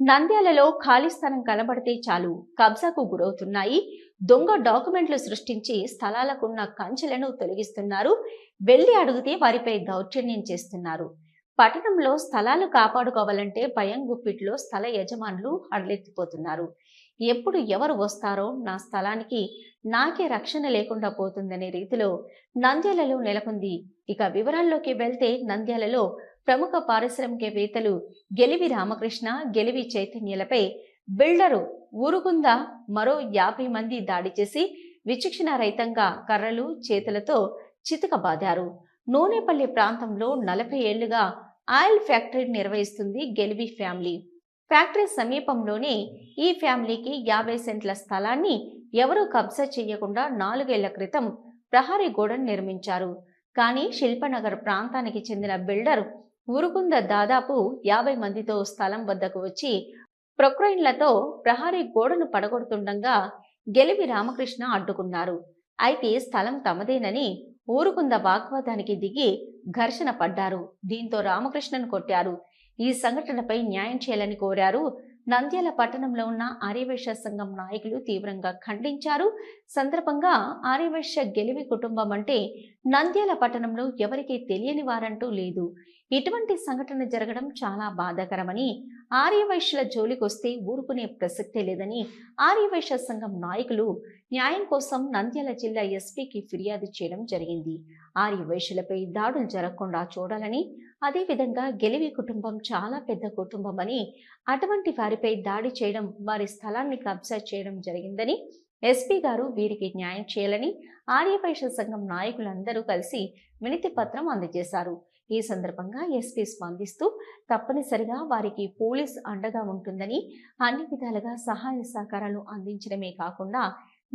నంద్యాలలో ఖాళీ స్థలం కనబడితే చాలు కబ్జాకు గురవుతున్నాయి. దొంగ డాక్యుమెంట్లు సృష్టించి స్థలాలకున్న కంచెలను తొలగిస్తున్నారు. వెళ్ళి అడిగితే వారిపై దౌర్జన్యం చేస్తున్నారు. పట్టణంలో స్థలాలు కాపాడుకోవాలంటే భయం గుప్పిట్లో స్థల యజమానులు అడలెత్తిపోతున్నారు ఎప్పుడు ఎవరు వస్తారో నా స్థలానికి నాకే రక్షణ లేకుండా పోతుందనే రీతిలో నంద్యాలలో నెలకొంది. ఇక వివరాల్లోకి వెళ్తే నంద్యాలలో ప్రముఖ పారిశ్రామికవేత్తలు గెలివి రామకృష్ణ గెలివి చైతన్యలపై బిల్డరు ఊరుకుందా మరో యాభై మంది దాడి చేసి విచక్షణ రహితంగా కర్రలు చేతులతో చితకబాదారు. నూనెపల్లి ప్రాంతంలో నలభై ఏళ్ళుగా ఆయిల్ ఫ్యాక్టరీ నిర్వహిస్తుంది గెలివి ఫ్యామిలీ. ఫ్యాక్టరీ సమీపంలోనే ఈ ఫ్యామిలీకి యాభై సెంట్ల స్థలాన్ని ఎవరూ కబ్జా చేయకుండా నాలుగేళ్ళ క్రితం ప్రహరీ గోడను నిర్మించారు. కానీ శిల్పనగర్ ప్రాంతానికి చెందిన బిల్డర్ ఉరుకుంద దాదాపు యాభై మందితో స్థలం వద్దకు వచ్చి ప్రొక్రైన్లతో ప్రహరీ గోడను పడగొడుతుండగా గెలివి రామకృష్ణ అడ్డుకున్నారు. అయితే స్థలం తమదేనని ఊరుకుంద వాగ్వాదానికి దిగి ఘర్షణ పడ్డారు. దీంతో రామకృష్ణను కొట్టారు. ఈ సంఘటనపై న్యాయం చేయాలని కోరారు నంద్యాల పట్టణంలో ఉన్న ఆర్యవైశ్య సంఘం నాయకులు తీవ్రంగా ఖండించారు. సందర్భంగా ఆర్యవైశ్య గెలివి కుటుంబం అంటే నంద్యాల పట్టణంలో ఎవరికీ తెలియని వారంటూ లేదు. ఇటువంటి సంఘటన జరగడం చాలా బాధాకరమని ఆర్యవైశ్యుల జోలికొస్తే ఊరుకునే ప్రసక్తే లేదని ఆర్యవైశ్య సంఘం నాయకులు న్యాయం కోసం నంద్యాల జిల్లా ఎస్పీకి ఫిర్యాదు చేయడం జరిగింది. ఆర్యవైశ్యులపై దాడులు జరగకుండా చూడాలని అదేవిధంగా గెలివి కుటుంబం చాలా పెద్ద కుటుంబం అని అటువంటి వారిపై దాడి చేయడం వారి స్థలాన్ని కబ్జా చేయడం జరిగిందని ఎస్పీ గారు వీరికి న్యాయం చేయాలని ఆర్యవైశ్య సంఘం నాయకులందరూ కలిసి వినతి పత్రం అందజేశారు. ఈ సందర్భంగా ఎస్పీ స్పందిస్తూ తప్పనిసరిగా వారికి పోలీస్ అండగా ఉంటుందని అన్ని విధాలుగా సహాయ సహకారాలు అందించడమే కాకుండా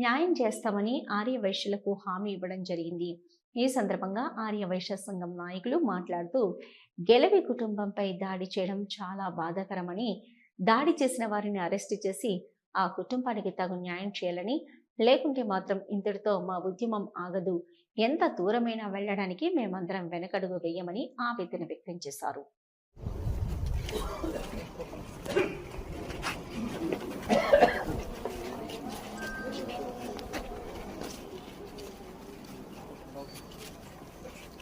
న్యాయం చేస్తామని ఆర్యవైశ్యులకు హామీ ఇవ్వడం జరిగింది. ఈ సందర్భంగా ఆర్యవైశ్య సంఘం నాయకులు మాట్లాడుతూ గెలవి కుటుంబంపై దాడి చేయడం చాలా బాధాకరమని దాడి చేసిన వారిని అరెస్టు చేసి ఆ కుటుంబానికి తగు న్యాయం చేయాలని లేకుంటే మాత్రం ఇంతటితో మా ఉద్యమం ఆగదు. ఎంత దూరమైనా వెళ్ళడానికి మేమందరం వెనకడుగు వేయమని ఆవేదన వ్యక్తం చేశారు.